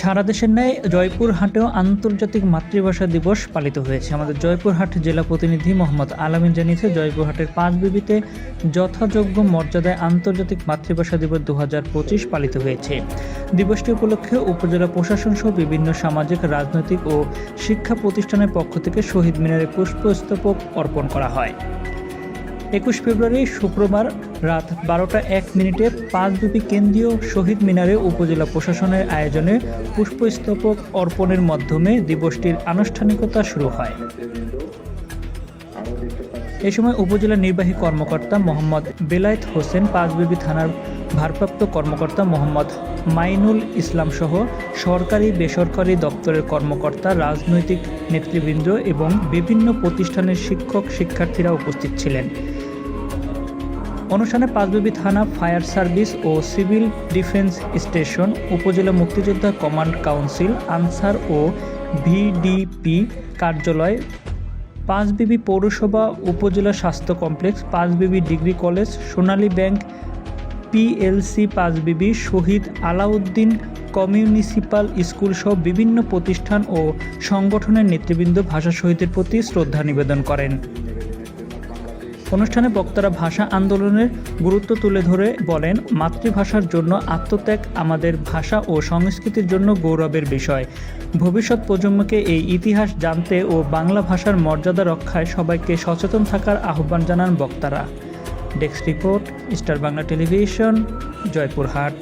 সারা দেশের ন্যায় জয়পুরহাটেও আন্তর্জাতিক মাতৃভাষা দিবস পালিত হয়েছে। আমাদের জয়পুরহাট জেলা প্রতিনিধি মোহাম্মদ আলামিন জানিয়েছে জয়পুরহাটের পাঁচ বিবিতে যথাযোগ্য মর্যাদায় আন্তর্জাতিক মাতৃভাষা দিবস দু হাজার পঁচিশ পালিত হয়েছে। দিবসটি উপলক্ষে উপজেলা প্রশাসন সহ বিভিন্ন সামাজিক, রাজনৈতিক ও শিক্ষা প্রতিষ্ঠানের পক্ষ থেকে শহীদ মিনারে পুষ্পস্তবক অর্পণ করা হয়। একুশ ফেব্রুয়ারি শুক্রবার রাত বারোটা এক মিনিটে পাঁচবিপি কেন্দ্রীয় শহীদ মিনারে উপজেলা প্রশাসনের আয়োজনে পুষ্পস্তবক অর্পণের মাধ্যমে দিবসটির আনুষ্ঠানিকতা শুরু হয়। এ সময় উপজেলা নির্বাহী কর্মকর্তা মোহাম্মদ বেলায়েত হোসেন, পাঁচবিবি থানার ভারপ্রাপ্ত কর্মকর্তা মোহাম্মদ মাইনুল ইসলাম সহ সরকারি বেসরকারি দপ্তরের কর্মকর্তা, রাজনৈতিক নেতৃবৃন্দ এবং বিভিন্ন প্রতিষ্ঠানের শিক্ষক শিক্ষার্থীরা উপস্থিত ছিলেন। অনুষ্ঠানে পাঁচবিবি থানা ফায়ার সার্ভিস ও সিভিল ডিফেন্স স্টেশন, উপজেলা মুক্তিযোদ্ধা কমান্ড কাউন্সিল, আনসার ও ভিডিপি কার্যালয়, পাঁচবিবি পৌরসভা, উপজেলা স্বাস্থ্য complex, Panchbibi degree college, Sonali bank, PLC Panchbibi, Shahid Alauddin municipal school সহ বিভিন্ন প্রতিষ্ঠান ও সংগঠনের নেতৃবৃন্দ ভাষা শহীদের প্রতি শ্রদ্ধা নিবেদন করেন। অনুষ্ঠানে বক্তারা ভাষা আন্দোলনের গুরুত্ব তুলে ধরে বলেন, মাতৃভাষার জন্য আত্মত্যাগ আমাদের ভাষা ও সংস্কৃতির জন্য গৌরবের বিষয়। ভবিষ্যৎ প্রজন্মকে এই ইতিহাস জানতে ও বাংলা ভাষার মর্যাদা রক্ষায় সবাইকে সচেতন থাকার আহ্বান জানান বক্তারা। Desk report, star Bangla television, Joypurhat.